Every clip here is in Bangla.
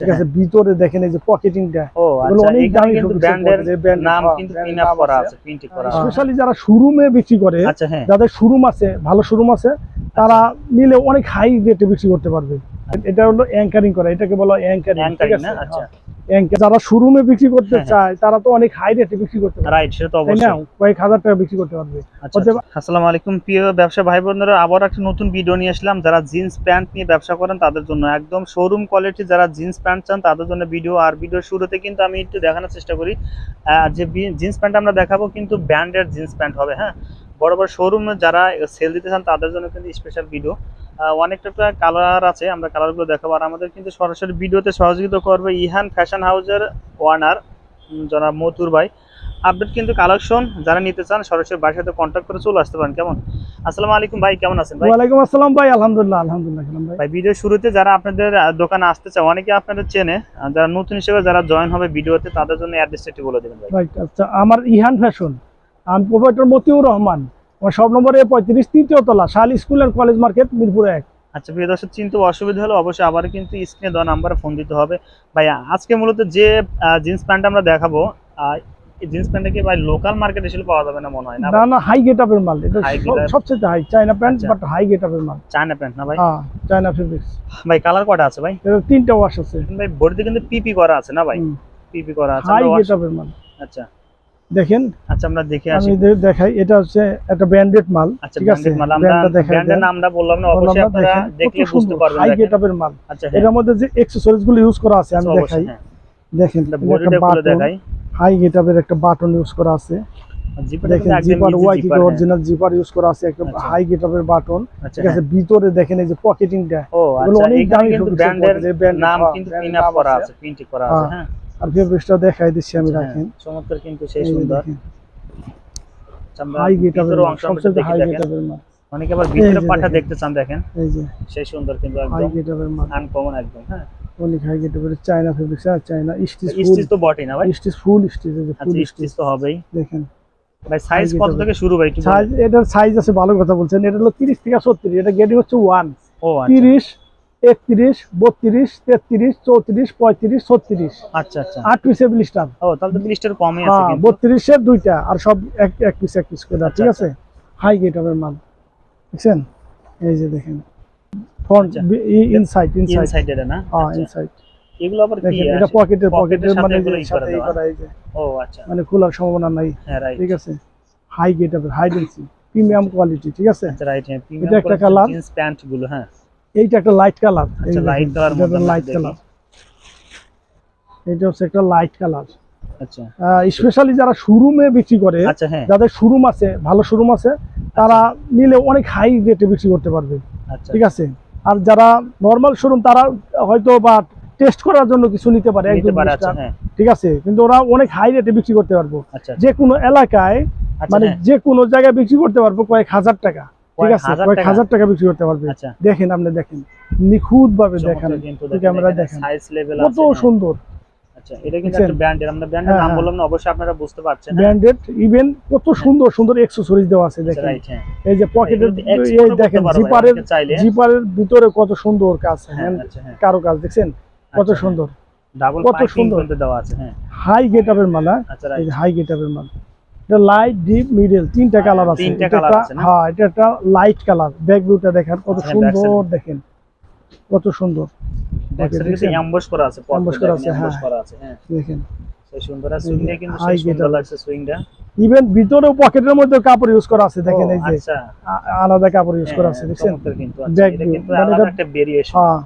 ঠিক আছে ভিতরে দেখেন এই যে পকেটিংটা ও আচ্ছা এখানে দামি কিন্তু ব্র্যান্ডের নাম কিন্তু brand পিন নাম আপ করা আছে। প্রিন্ট করা আছে। স্পেশালি যারা শোরুমে বিক্রি করে আচ্ছা হ্যাঁ। যাদের শোরুম আছে ভালো শোরুম আছে তারা নিলে অনেক হাই রেটে বিক্রি করতে পারবে। এটা হলো অ্যাঙ্কারিং করা এটাকে বলা অ্যাঙ্কারিং ঠিক আছে? আচ্ছা। যারা শোরুমে বিক্রি করতে হ্যাঁ, হ্যাঁ। চায় তারা তো অনেক হাই রেটে বিক্রি করতে পারবে। রাইট সেটা তো অবশ্যই। কয়েক হাজার টাকা বিক্রি করতে পারবে। আচ্ছা আচ্ছা। আসসালামু আলাইকুম প্রিয় ব্যবসা ভাই বোনেরা আবার একটা নতুন ভিডিও নিয়ে আসলাম। যারা জিন্স প্যান্ট নিয়ে ব্যবসা করেন তাদের জন্য একদম শোরুম কোয়ালিটি যারা জিন্স প্যান্ট চান তাদের জন্য ভিডিও আর ভিডিওর শুরুতে কিন্তু আমি একটু দেখানোর চেষ্টা করি। যে জিন্স প্যান্ট আমরা দেখাবো কিন্তু ব্র্যান্ডের জিন্স প্যান্ট হবে হ্যাঁ? বড় বড় শোরুমে যারা সেল দিতে চান তাদের জন্য কিন্তু স্পেশাল ভিডিও অনেকটা কালার আছে আমরা কালারগুলো দেখাবো। আর আমাদের কিন্তু সরাসরি ভিডিওতে সহযোগিতা করবে ইহান ফ্যাশন হাউসের ওয়ানার জনাব মতুর ভাই। আপডেট কিন্তু কালেকশন যারা নিতে চান সরাসরি বাড়ির সাথে কন্ট্যাক্ট করে চলে আসতে পারেন। কেমন? আসসালামু আলাইকুম ভাই কেমন আছেন ভাই? ওয়ালাইকুম আসসালাম ভাই আলহামদুলিল্লাহ আলহামদুলিল্লাহ কেমন ভাই? ভাই ভিডিও শুরুতে যারা আপনাদের দোকানে আসতে চায় অনেকে আপনাদের চেনে যারা নতুন হিসেবে যারা জয়েন হবে ভিডিওতে তাদের জন্য অ্যাড্রেসটা একটু বলে দেবেন ভাই। রাইট আচ্ছা আমার ইহান ফ্যাশন আমি প্রোভাইডার মতিউর রহমান আমার সব নম্বরে পঁয়ত্রিশ তৃতীয় তলা শাল school and college market Mirpur এক। আচ্ছা প্রিয় দর্শক চিনতে অসুবিধা হলে অবশ্যই আবার কিন্তু স্ক্রিনে দেওয়া নাম্বারে ফোন দিতে হবে। ভাই আজকে মূলত যে জিন্স প্যান্ট আমরা দেখাবো জিন্স প্যান্টটা কি ভাই লোকাল মার্কেট পাওয়া যাবে না মনে হয় না? না না হাই গেট আপের মাল। এটা। সবচেয়ে high China pant. But high get আপের মাল। চায়না প্যান্ট না ভাই? হ্যাঁ চাইনা ফেব্রিক্স ভাই কালার কটা আছে ভাই? এর তিনটা ওয়াশ আছে। ভাই বডিতে কিন্তু পিপি করা আছে না ভাই? পিপি করা আছে হাই মাল। আচ্ছা। দেখেন? আচ্ছা আমরা দেখে আসি। আমি দেখাই। এটা হচ্ছে একটা ব্র্যান্ডেড মাল আচ্ছা ঠিক আছে? ব্র্যান্ডেড মাল। আমরা ব্র্যান্ডের নামটা বললাম না অবশ্যই আপনারা দেখলে বুঝতে পারবেন হাই দেখেন। মাল। আচ্ছা হ্যাঁ। এটার মধ্যে যে অ্যাকসেসরিজগুলো ইউজ করা আছে আমি আচ্ছা, দেখাই। হ্যাঁ। দেখেন বডিটা খুলে দেখাই। হাই গেট আপের একটা বাটন ইউজ করা আছে। ভিতরে দেখেন এই যে পকেটিংটা আচ্ছা অনেক দামি ব্র্যান্ডের পড়ে, যে brand- নাম হ্যাঁ, কিন্তু নাম করা আছে। আছে প্রিন্ট করা আছে হ্যাঁ। হ্যাঁ আর ফেব্রিক্সটা দেখাই দিচ্ছি আমি আচ্ছা, রাখেন। হ্যাঁ, চমৎকার কিন্তু সেই সুন্দর। আচ্ছা, হাই সবচেয়ে হাই মাল অনেকে আবার ভিতরে দেখেন। দেখতে চান দেখেন। এই যে। সেই সুন্দর কিন্তু হাই মাল আনকমন একদম হ্যাঁ। অনেক হাই চায়না ফেব্রিক্স আর চায়না স্টিচ স্টিচ তো বটে না ভাই। স্টিচ ফুল স্টিচ ফুল আচ্ছা স্টিচ তো হবেই। দেখেন। ভাই সাইজ কত থেকে শুরু ভাই সাইজ এটার সাইজ আছে ভালো কথা বলছেন। এটা হলো তিরিশ থেকে ছত্রিশ এটা গেটিং হচ্ছে ওয়ান ও আচ্ছা। তিরিশ একত্রিশ বত্রিশ তেত্রিশ চৌত্রিশ পঁয়ত্রিশ ছত্রিশ। আচ্ছা আচ্ছা। আট পিস এবিলিস্টার ও তাহলে তো লিস্টের কমই আছে হ্যাঁ কিন্তু। বত্রিশের দুইটা আর সব এক এক পিস এক পিস করে ঠিক আচ্ছা, আছে? হাই গেট আপের মাল। দেখছেন? এই যে দেখেন। ফ্রন্ট আচ্ছা। ইনসাইড ইনসাইড ইনসাইড এটা না? হ্যাঁ আচ্ছা। ইনসাইড এগুলো আবার কি এটা পকেটের সাথে মানে এগুলো করে সাথে করা এই যে। ও আচ্ছা। মানে খোলার সম্ভাবনা নাই। হ্যাঁ রাইট ঠিক আছে? হাই গেট আপের হাই ডেন্সি প্রিমিয়াম কোয়ালিটি ঠিক আছে? আচ্ছা রাইট হ্যাঁ এটা একটা colour। জিন্স প্যান্টগুলো হ্যাঁ। এইটা একটা লাইট কালার আচ্ছা লাইট কালার মধ্যে লাইট কালার এটা হচ্ছে একটা লাইট কালার আচ্ছা। স্পেশালি যারা শোরুমে বিক্রি করে আচ্ছা হ্যাঁ। যাদের শোরুম আছে ভালো শোরুম আছে তারা নিলে অনেক হাই রেটে বিক্রি করতে পারবে। আচ্ছা। ঠিক আছে? আর যারা নর্মাল শোরুম তারা হয়তো বা টেস্ট করার জন্য কিছু নিতে পারে আচ্ছা হ্যাঁ। ঠিক আছে? কিন্তু ওরা অনেক হাই রেটে বিক্রি করতে পারব। আচ্ছা। যে কোনো এলাকায় আচ্ছা মানে হ্যাঁ, যে কোনো জায়গায় বিক্রি করতে পারব কয়েক হাজার টাকা। ঠিক আছে কয়েক হাজার টাকা বিক্রি করতে পারবে। আচ্ছা। দেখেন আপনি দেখেন নিখুঁত ভাবে দেখেন চমৎকার কিন্তু এই ক্যামেরা দেখেন কত হ্যাঁ। সুন্দর। এটা কিন্তু একটা ব্র্যান্ডের আমরা ব্র্যান্ডের হ্যাঁ, নাম হ্যাঁ। বললাম না অবশ্যই আপনারা বুঝতে পারছেন হ্যাঁ। ব্র্যান্ডেড ইভেন কত সুন্দর সুন্দর দেওয়া আছে দেখেন। হ্যাঁ। এই যে পকেটের এই দেখেন জিপারের জিপারের ভিতরে কত সুন্দর কাজ হ্যাঁ হ্যান্ড আচ্ছা হ্যাঁ। কারও কাজ দেখছেন কত আচ্ছা, সুন্দর। ডাবল কত সুন্দর। দেওয়া আছে হ্যাঁ। হাই গেট আপের মালা আচ্ছা হাই গেট আপের মাল। এটা লাইট ডিপ মিডল তিনটা কালার আছে। তিনটা একটা- আছে? হ্যাঁ এটা একটা লাইট কালার ব্যাক ভিউটা দেখেন কত আচ্ছা, সুন্দর দেখেন। কত সুন্দর। করা আছে করা আছে, হ্যাঁ। করা আছে হ্যাঁ। দেখেন। সেই সুন্দর আর সুইংটা কিন্তু সেই সুন্দর লাগছে সুইংটা ইভেন ভিতরেও পকেটের মধ্যে কাপড় ইউজ করা আছে দেখেন এই যে। আচ্ছা। আলাদা কাপড় ইউজ করা হ্যাঁ, আছে দেখছেন? কিন্তু আচ্ছা, এটা কিন্তু আলাদা একটা ভেরিয়েশন হ্যাঁ।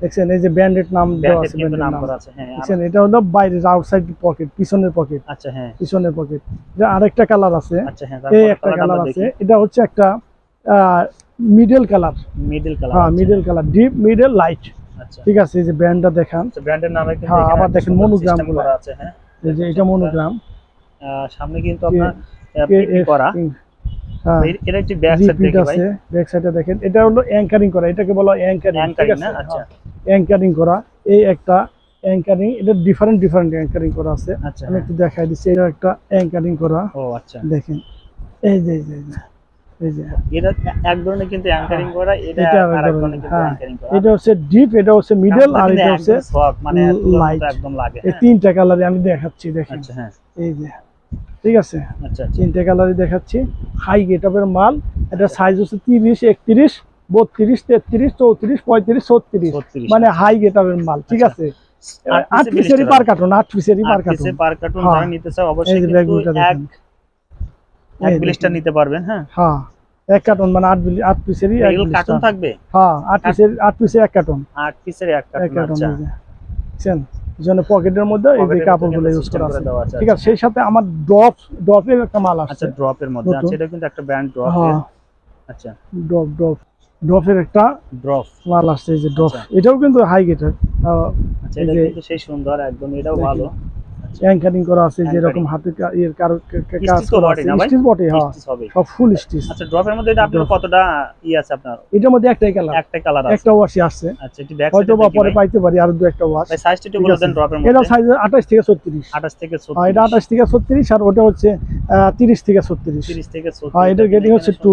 দেখছেন এই যে ব্র্যান্ডেড নাম দেওয়া আছে branded নাম করা আছে হ্যাঁ দেখছেন এটা হলো বাইরের আউটসাইড পকেট পিছনের পকেট আচ্ছা হ্যাঁ। পিছনের পকেট যে আরেকটা কালার আছে আচ্ছা হ্যাঁ এই একটা কালার আছে। এটা হচ্ছে একটা মিডল কালার মিডল কালার হ্যাঁ middle colour deep middle light আচ্ছা। ঠিক আছে এই যে ব্র্যান্ডটা দেখান। আচ্ছা ব্র্যান্ডের নামে কিন্তু হ্যাঁ, আবার দেখেনগুলো। করা আছে হ্যাঁ। এই যে এটা মনোগ্রাম সামনে কিন্তু আপনার করা। হ্যাঁ। এটা একটি ব্যাক সাইড ব্যাক দেখেন। এটা হলো অ্যাঙ্কারিং করা এটাকে বলা অ্যাঙ্কারিং ঠিক আছে? আচ্ছা। অ্যাঙ্কারিং করা এই একটা অ্যাঙ্কারিং এটা ডিফারেন্ট ডিফারেন্ট অ্যাঙ্কারিং করা আছে। আচ্ছা। আমি একটু দেখাই দিচ্ছি এটা একটা অ্যাঙ্কারিং করা। ও আচ্ছা। দেখেন এই যে এই যে। এটা এক ধরনের কিন্তু অ্যাঙ্কারিং করা এটা এটা আর এক এক ধরনের কিন্তু। অ্যাঙ্কারিং করা। এটা হচ্ছে ডিপ এটা হচ্ছে মিডল আর এটা হচ্ছে মানে l- একদম লাগে এই হ্যাঁ। তিনটা কালারে আমি দেখাচ্ছি দেখেন। আচ্ছা হ্যাঁ। এই যে ঠিক আছে? আচ্ছা আচ্ছা। তিনটে কালারে দেখাচ্ছি। হাই গেটআপের মাল এটা সাইজ হচ্ছে তিরিশ একত্রিশ। বত্রিশ তেত্রিশ চৌত্রিশ পঁয়ত্রিশ ছত্রিশ। মানে হাই গেটআপের মাল ঠিক আচ্ছা। আছে? আট আট পিসেরই পার। কার্টুন আট পিসেরই পার কার্টুন হ্যাঁ। যারা নিতে চায় অবশ্যই কিন্তু এক এক ব্লিস্টার নিতে পারবেন হ্যাঁ? হ্যাঁ এক কার্টুন মানে আট বিলি- আট পিসেরই এক এগুলো থাকবে? হ্যাঁ আট পিসের আট পিসের এক কার্টুন আট পিসের এক কার্টুন কার্টুন আচ্ছা। বুঝছেন জন্য পকেটের মধ্যে এই যে কাপড়গুলো ইউজ করা আছে। আছে, ঠিক আছে সেই সাথে আমার ড্রপ ড্রপের একটা মাল আচ্ছা ড্রপের মধ্যে। আচ্ছা এটা কিন্তু একটা ব্র্যান্ড ড্রপ হ্যাঁ। আচ্ছা। ড্রপ ড্রপ ড্রপের একটা ড্রপ মাল আসছে এই যে ড্রপ আচ্ছা। এটাও কিন্তু হাই গেটের আচ্ছা এটা কিন্তু সেই সুন্দর একদম এটাও ভালো। অ্যাঙ্কারিং করা আছে। যেরকম হাতে কারও কাজ করা আছে। স্টিচ বটে হ্যাঁ। সব ফুল স্টিচ আচ্ছা ড্রপের মধ্যে এটা আপনার কতটা ই আছে আপনার? এটার মধ্যে একটাই কালার একটা কালার আছে। একটা ওয়াশি আসছে। আচ্ছা এটি ব্যাক হয়তো বা পরে পাইতে পারি আর দু একটা ওয়াশ ভাই সাইজটা একটু ঠিক বলে আছে। দেন ড্রপের এটা সাইজ আঠাশ থেকে ছত্রিশ। 28 থেকে হ্যাঁ এটা 36 আঠাশ থেকে ছত্রিশ আর ওটা হচ্ছে তিরিশ থেকে ছত্রিশ। 30 থেকে 36 হ্যাঁ এটার গেটিং হচ্ছে টু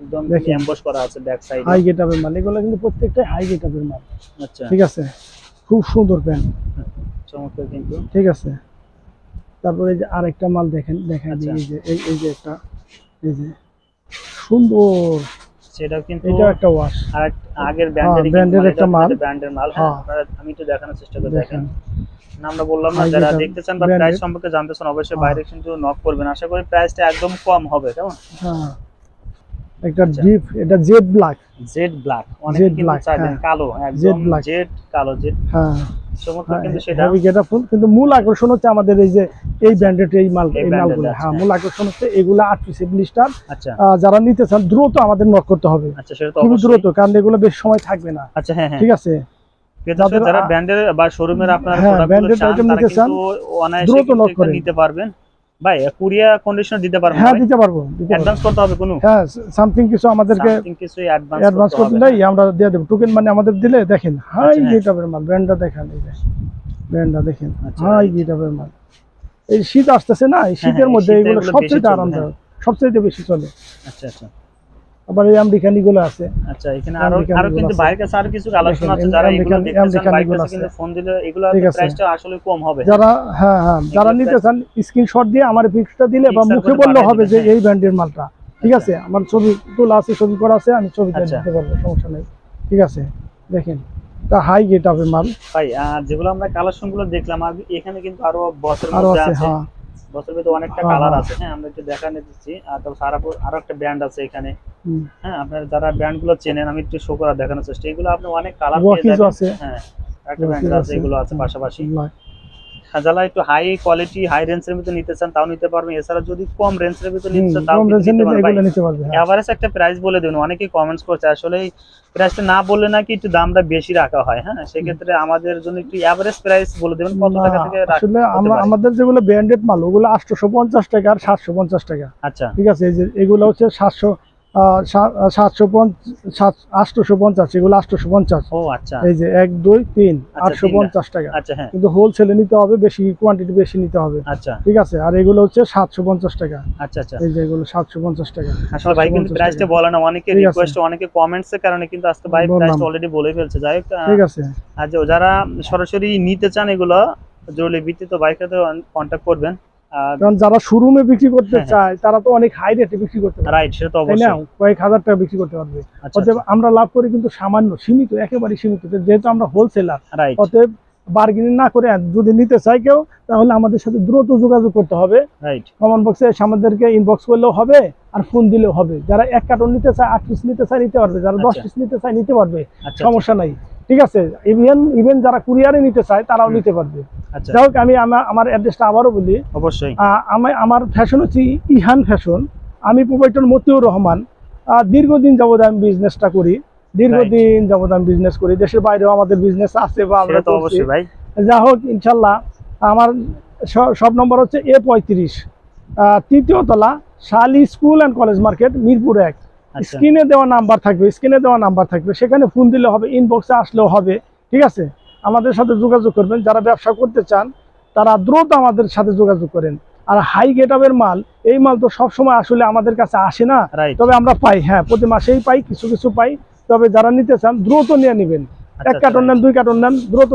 একদম। এমবস করা আছে ব্যাক সাইডে হাই গেটআপের মাল এগুলো কিন্তু প্রত্যেকটাই হাই গেটআপের মাল। আচ্ছা। ঠিক আছে? খুব সুন্দর প্যান্ট চমৎকার কিন্তু। ঠিক আছে? তারপরে এই যে আরেকটা মাল দেখেন দেখেন আচ্ছা। এই যে এই যে একটা এই যে। সুন্দর। সেটাও কিন্তু এটা একটা ওয়াশ আর আগের ব্র্যান্ডের এর একটা মাল। ব্র্যান্ডের মাল হ্যাঁ হ্যাঁ। আমি একটু দেখানোর চেষ্টা করে দেখেন। আমরা বললাম না যারা দেখতে চান বা প্রাইস। সম্পর্কে জানতে চান অবশ্যই হ্যাঁ। বাইরে কিন্তু নক করবেন। আশা করি প্রাইসটা একদম কম হবে কেমন? হ্যাঁ। একটা আচ্ছা। ডিপ এটা জেড ব্ল্যাক। জেড ব্ল্যাক অনেকে কিন্তু চাইবেন হ্যাঁ। কালো একদম। জেড কালো জেড। হ্যাঁ চমৎকার কিন্তু সেটা। হেভি গেটআপ ফুল কিন্তু মূল আকর্ষণ হচ্ছে আমাদের এই যে এই ব্র্যান্ডেড এই মাল এই মালগুলো। হ্যাঁ হ্যাঁ। মূল আকর্ষণ হচ্ছে এগুলো আচ্ছা। যারা নিতে চান দ্রুত আমাদের নক করতে হবে। আচ্ছা সেটা তো অবশ্যই। দ্রুত কারণ এগুলো বেশ সময় থাকবে না। আচ্ছা হ্যাঁ হ্যাঁ। ঠিক আছে? যারা ব্র্যান্ডের বা শোরুমের আপনারা হ্যাঁ, প্রোডাক্টগুলো চান তারা কিন্তু অনায়াসে নিতে পারবেন। ভাই কুরিয়া কন্ডিশনার দিতে পারব হ্যাঁ দিতে পারব অ্যাডভান্স করতে হবে কোনো? হ্যাঁ সামথিং কিছু আমাদেরকে সামথিং কিছু অ্যাডভান্স অ্যাডভান্স করতে আমরা দিয়ে দেব। টোকেন মানে আমাদের দিলে দেখেন হাই আচ্ছা, হ্যাঁ। মাল ব্র্যান্ডটা দেখেন এই ব্র্যান্ডটা দেখেন আচ্ছা, হাই right. গেটআপের মাল। এই শীত আসতেছে না এই শীতের হ্যাঁ, মধ্যে এগুলো সবচেয়ে আরামদায়ক সবচেয়ে বেশি চলে। আচ্ছা আচ্ছা। আবার এই আছে। আচ্ছা এখানে আরও আরও কিন্তু বাইরের কাছে আরও কিছু কালেকশন আছে যারা এগুলো দেখতে চান বাইরের কাছে কিন্তু ফোন দিলে এগুলো প্রাইসটা আসলে কম হবে। যারা হ্যাঁ হ্যাঁ যারা নিতে চান স্ক্রিনশট দিয়ে আমার পিক্সটা দিলে বা মুখে বললে হবে যে হ্যাঁ। এই ব্র্যান্ডের মালটা। ঠিক আছে? আমার ছবি তোলা আছে ছবি করা আছে আমি ছবিটা আচ্ছা। দিতে পারব সমস্যা নেই। ঠিক আছে? দেখেন তা হাই গেট হবে মাল। ভাই আর যেগুলো আমরা কালেকশনগুলো দেখলাম আর এখানে কিন্তু আরও আরও মধ্যে আছে হ্যাঁ ভিতরে অনেকটা হ্যাঁ, কালার হ্যাঁ। আছে। হ্যাঁ আমরা একটু দেখানো দিচ্ছি। আর তারপর সারাপুর আরও একটা ব্র্যান্ড আছে এখানে। হ্যাঁ আপনার যারা ব্র্যান্ডগুলো চেনেন আমি একটু শো করা দেখানোর চেষ্টা এগুলো আপনি অনেক কালার পেয়ে যাবেন। হ্যাঁ একটা ব্র্যান্ড আছে এগুলো আছে পাশাপাশি। যারা একটু হাই কোয়ালিটি হাই রেঞ্জের ভিতরে নিতে চান তাও নিতে পারবেন। এছাড়া যদি কম রেঞ্জের ভিতরে নিতে চান তাও নিতে পারবেন। পারবে হ্যাঁ। এভারেজ একটা প্রাইস বলে দেবেন অনেকেই কমেন্টস করছে আসলে প্রাইসটা না বললে নাকি একটু দামটা বেশি রাখা হয় হ্যাঁ? সেক্ষেত্রে আমাদের জন্য একটু এভারেজ প্রাইস বলে দেবেন কত টাকা থেকে আসলে আমরা আমাদের যেগুলো ব্র্যান্ডেড মাল ওগুলো আটশোশো পঞ্চাশ টাকা আর সাতশো পঞ্চাশ টাকা। আচ্ছা। ঠিক আছে এই যে এগুলো হচ্ছে সাতশো সাতশো সাত আটশোশো পঞ্চাশ এগুলো আটশোশো পঞ্চাশ। ও আচ্ছা। এই যে এক দুই তিন আচ্ছা, আটশো পঞ্চাশ টাকা। আচ্ছা হ্যাঁ। কিন্তু হোলসেলে নিতে হবে বেশি কোয়ান্টিটি বেশি নিতে হবে। আচ্ছা। ঠিক আছে? আর এগুলো হচ্ছে সাতশো পঞ্চাশ টাকা। আচ্ছা আচ্ছা। এই যে এগুলো সাতশো পঞ্চাশ টাকা। আসলে ভাই কিন্তু প্রাইসটা বলে না অনেকে ঠিক রিকোয়েস্ট অনেকে কমেন্টস এর কারণে কিন্তু আজকে ভাই প্রাইসটা অলরেডি বলে ফেলছে। যাই ঠিক আছে। আর যারা সরাসরি নিতে চান এগুলো জরুরি ভিত্তিতে বাইকের সাথে কন্ট্যাক্ট করবেন। কারণ যারা শোরুমে বিক্রি করতে হ্যাঁ, হ্যাঁ। চায় তারা তো অনেক হাই রেটে বিক্রি করতে পারে রাইট সেটা তো অবশ্যই। কয়েক হাজার টাকা বিক্রি করতে পারবে। আচ্ছা অতএব আমরা লাভ করি কিন্তু সামান্য সীমিত একেবারে সীমিত। যেহেতু আমরা হোলসেলার অতএব বার্গেনিং না করে যদি নিতে চাই কেউ তাহলে আমাদের সাথে দ্রুত যোগাযোগ করতে হবে। কমন বক্সে আমাদেরকে ইনবক্স করলেও হবে আর ফোন দিলেও হবে। যারা এক কার্টন নিতে চায় আট পিস নিতে চায় নিতে পারবে। যারা দশ আচ্ছা। পিস নিতে চায় নিতে পারবে। আচ্ছা সমস্যা নাই। ঠিক আছে? ইভেন ইভেন যারা কুরিয়ারে নিতে চায় তারাও নিতে পারবে। আচ্ছা যাই হোক আমি আমা- আমার অ্যাড্রেসটা আবারও বলি। অবশ্যই। আমি আমার ফ্যাশন হচ্ছে ইহান ফ্যাশন আমি প্রোভাইটর মতিউর রহমান। দীর্ঘদিন যাবত আমি বিজনেসটা করি। দীর্ঘদিন যাবত আমি বিজনেস করি। দেশের বাইরেও আমাদের বিজনেস আছে বা আমরা তো অবশ্যই ভাই। যা হোক ইনশাল্লাহ আমার সব নম্বর হচ্ছে এ পঁয়ত্রিশ। তৃতীয় তলা শালি school and college market Mirpur এক। আচ্ছা। স্ক্রিনে দেওয়া নাম্বার থাকবে স্ক্রিনে দেওয়া নাম্বার থাকবে। সেখানে ফোন দিলে হবে ইনবক্সে আসলেও হবে। ঠিক আছে? আমাদের সাথে যোগাযোগ করবেন। যারা ব্যবসা করতে চান তারা দ্রুত আমাদের সাথে যোগাযোগ করেন। আর হাই গেটআপের মাল এই মাল তো সবসময় আসলে আমাদের কাছে আসে না। তবে আমরা পাই হ্যাঁ প্রতি মাসেই পাই কিছু কিছু পাই। তবে যারা নিতে চান দ্রুত নিয়ে নেবেন। এক কার্টন নেন দুই কার্টন নেন দ্রুত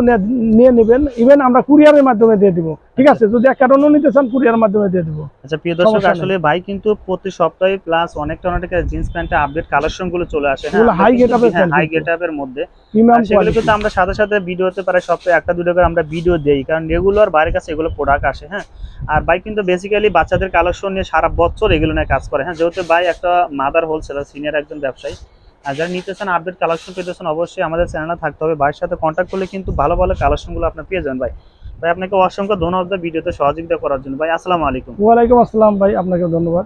নিয়ে- নেবেন। ইভেন আমরা কুরিয়ারের মাধ্যমে দিয়ে দিব। ঠিক আছে? যদি এক কার্টনও নিতে চান কুরিয়ারের মাধ্যমে দিয়ে দিব। আচ্ছা প্রিয় দর্শক আসলে ভাই কিন্তু প্রতি সপ্তাহে প্লাস অনেকটা অনেকটা জিন্স প্যান্টে আপডেট কালেকশনগুলো চলে আসে হাই কিন্তু। গেট আপের মধ্যে। সেগুলো কিন্তু আমরা সাথে সাথে ভিডিওতে পারে সপ্তাহে একটা দুটো করে আমরা ভিডিও দেই কারণ রেগুলার বাইরের কাছে এগুলো প্রোডাক্ট আসে হ্যাঁ? আর ভাই কিন্তু বেসিক্যালি বাচ্চাদের কালেকশন নিয়ে সারা বছর এগুলো নিয়ে কাজ করে হ্যাঁ? যেহেতু ভাই একটা মাদার হোলসেলার সিনিয়র একজন ব্যবসায়ী আর যারা নিতে চান আপডেট কালেকশন পেতে চান, অবশ্যই আমাদের চ্যানেলে থাকতে হবে। ভাইয়ের সাথে কন্ট্যাক্ট করলে কিন্তু ভালো ভালো কালেকশনগুলো আপনার পেয়ে যান ভাই। ভাই, আপনাকে অসংখ্য ধন্যবাদ ভিডিওতে সহযোগিতা করার জন্য। ভাই, আসসালামু আলাইকুম। ওয়ালাইকুম আসসালাম ভাই আপনাকে ধন্যবাদ।